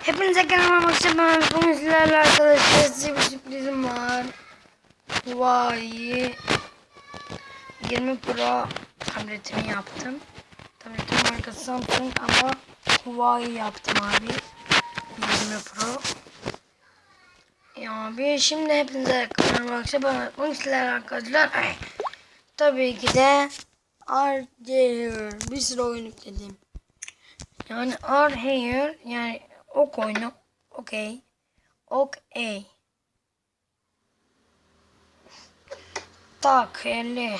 Hepinize kanalıma ben bugün sizlerle arkadaşlar size bir sürprizim var. Huawei 20 Pro tabletimi yaptım. Tabletin markası Samsung ama Huawei yaptım abi. 20 Pro. Ya abi şimdi hepinize kanalıma ben bugün sizlerle arkadaşlar. Ay, Tabii ki de Arcade bir sürü oyun yükledim. Yani are here yani ok oyunu. Okey. Okey. Tak 50.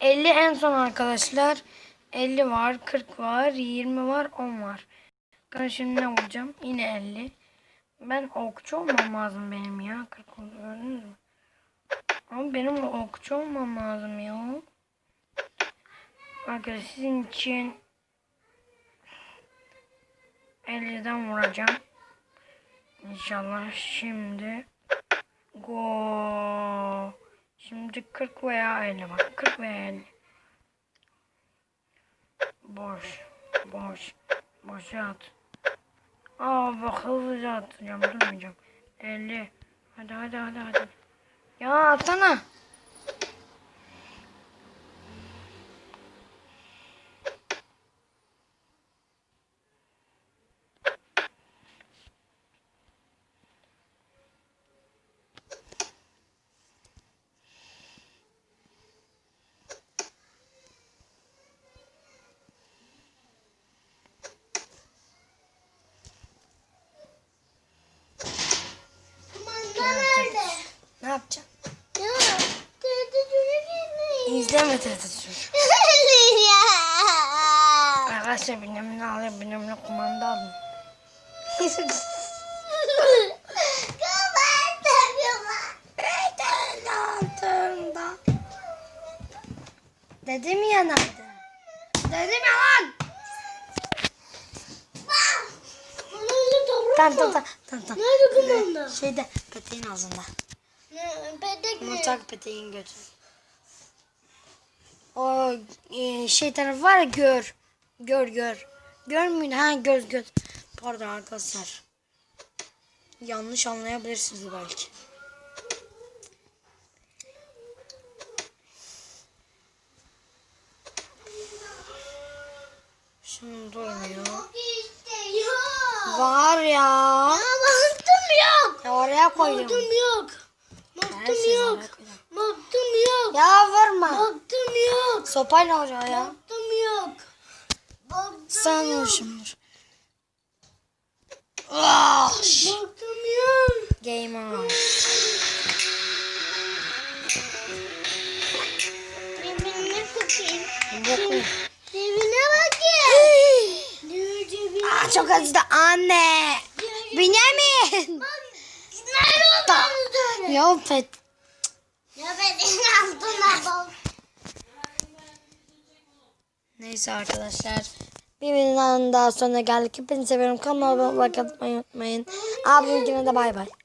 50 en son arkadaşlar. 50 var, 40 var, 20 var, 10 var. Ben şimdi ne vuracağım? Yine 50. Ben okçu olmam lazım benim ya. 40 oldu gördünüz mü? Ama benim okçu olmam lazım ya. Arkadaşlar sizin için 50'den vuracağım. İnşallah şimdi go. Şimdi 40 veya 50 bak. 40 veya 50. Boş. Boş. Boşa at. Aa bak hızlıca atacağım. Durmayacağım. 50. Hadi hadi hadi hadi. Ya atsana. İzleme ya. Arkadaşlar binemini alayım. Binemini kumanda alın. Dedim ya nerede? Dedim ya lan. Tamam tamam tamam. tamam. Nerede kumanda? Şeyde peteğin ağzında. Ne, Pedek mi? Mutfak peteğin götür. O e, şey tarafı var ya gör. Gör gör. Görmüyor. Ha göz göz. Pardon arkadaşlar. Yanlış anlayabilirsiniz belki. Şimdi durmuyor. Var ya. Ya baktım yok. Ya oraya koyuyorum. Baktım yok. Baktım yok. Baktım yok. Ya vurma. Baktım. Sopayla oraya ya. Baktım yok. Baktım Sen vuruşumdur. Ah! Baktım yok. Game on. Cebine bakayım. Boku. Cebine bakayım. Cebine. Aa, çok acıdı anne. Benjamin. Nerede söyle. Ya pet. Ya benim altına bak. Neyse arkadaşlar. Bir videonun daha sonra geldik. Hepinizi seviyorum. Kanalıma abone olmayı unutmayın. Abim de bay bay.